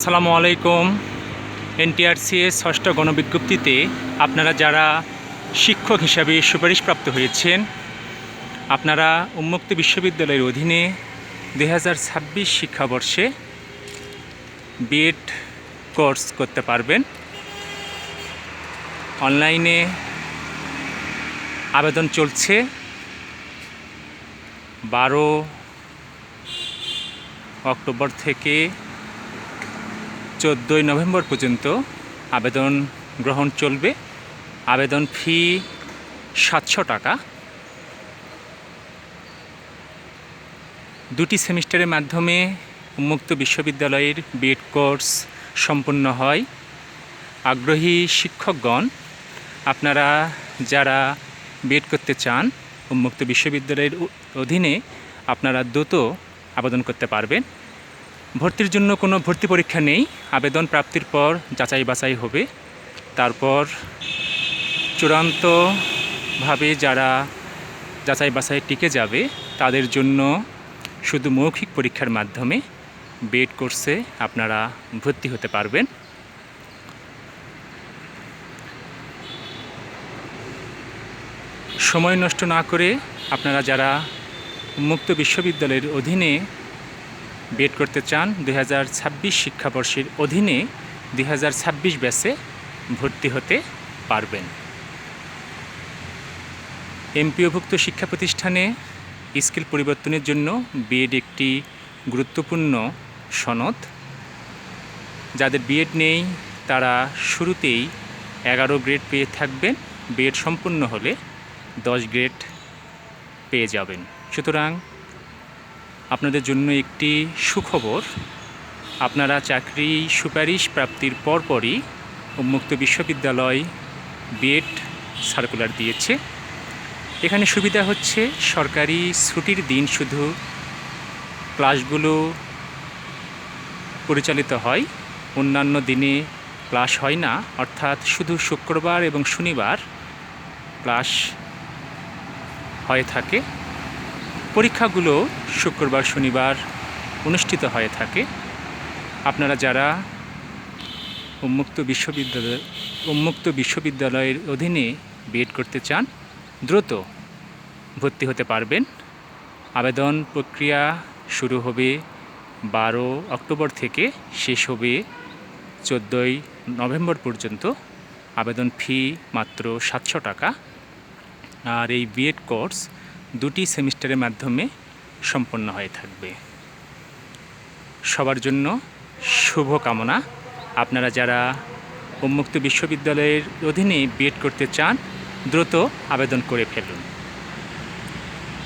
আসসালামু আলাইকুম। এনটিআরসিএস ষষ্ঠ গণবিজ্ঞপ্তিতে আপনারা যারা শিক্ষক হিসাবে সুপারিশপ্রাপ্ত হয়েছেন, আপনারা উন্মুক্ত বিশ্ববিদ্যালয়ের অধীনে দুই হাজার ছাব্বিশ শিক্ষাবর্ষে বিএড কোর্স করতে পারবেন। অনলাইনে আবেদন চলছে বারো অক্টোবর থেকে চোদ্দোই নভেম্বর পর্যন্ত আবেদন গ্রহণ চলবে। আবেদন ফি সাতশো টাকা। দুটি সেমিস্টারের মাধ্যমে উন্মুক্ত বিশ্ববিদ্যালয়ের বিএড কোর্স সম্পন্ন হয়। আগ্রহী শিক্ষকগণ, আপনারা যারা বিএড করতে চান, উন্মুক্ত বিশ্ববিদ্যালয়ের অধীনে আপনারা দ্রুত আবেদন করতে পারবেন। ভর্তির জন্য কোনো ভর্তি পরীক্ষা নেই। আবেদন প্রাপ্তির পর যাচাই বাছাই হবে। তারপর চূড়ান্তভাবে যারা যাচাই বাছাই টিকে যাবে, তাদের জন্য শুধু মৌখিক পরীক্ষার মাধ্যমে বেড কোর্সে আপনারা ভর্তি হতে পারবেন। সময় নষ্ট না করে আপনারা যারা মুক্ত বিশ্ববিদ্যালয়ের অধীনে বিএড করতে চান দুই হাজার ছাব্বিশ শিক্ষাবর্ষের অধীনে দুই হাজার ছাব্বিশ ব্যাচে ভর্তি হতে পারবেন। এমপিওভুক্ত শিক্ষা প্রতিষ্ঠানে স্কিল পরিবর্তনের জন্য বিএড একটি গুরুত্বপূর্ণ সনদ। যাদের বিএড নেই, তারা শুরুতেই এগারো গ্রেড পেয়ে থাকবেন। বিএড সম্পূর্ণ হলে দশ গ্রেড পেয়ে যাবেন। সুতরাং আপনাদের জন্য একটি সুখবর। আপনারা চাকরি সুপারিশ প্রাপ্তির পরপরই উন্মুক্ত বিশ্ববিদ্যালয় বিএড সার্কুলার দিয়েছে। এখানে সুবিধা হচ্ছে সরকারি ছুটির দিন শুধু ক্লাসগুলো পরিচালিত হয়, অন্যান্য দিনে ক্লাস হয় না, অর্থাৎ শুধু শুক্রবার এবং শনিবার ক্লাস হয়ে থাকে। পরীক্ষাগুলো শুক্রবার, শনিবার অনুষ্ঠিত হয়ে থাকে। আপনারা যারা উন্মুক্ত বিশ্ববিদ্যালয়, উন্মুক্ত বিশ্ববিদ্যালয়ের অধীনে বিএড করতে চান, দ্রুত ভর্তি হতে পারবেন। আবেদন প্রক্রিয়া শুরু হবে বারো অক্টোবর থেকে, শেষ হবে চোদ্দোই নভেম্বর পর্যন্ত। আবেদন ফি মাত্র সাতশো টাকা। আর এই বিএড কোর্স দুটি সেমিস্টারের মাধ্যমে সম্পন্ন হয়ে থাকবে। সবার জন্য শুভ কামনা আপনারা যারা উন্মুক্ত বিশ্ববিদ্যালয়ের অধীনে বিএড করতে চান, দ্রুত আবেদন করে ফেলুন।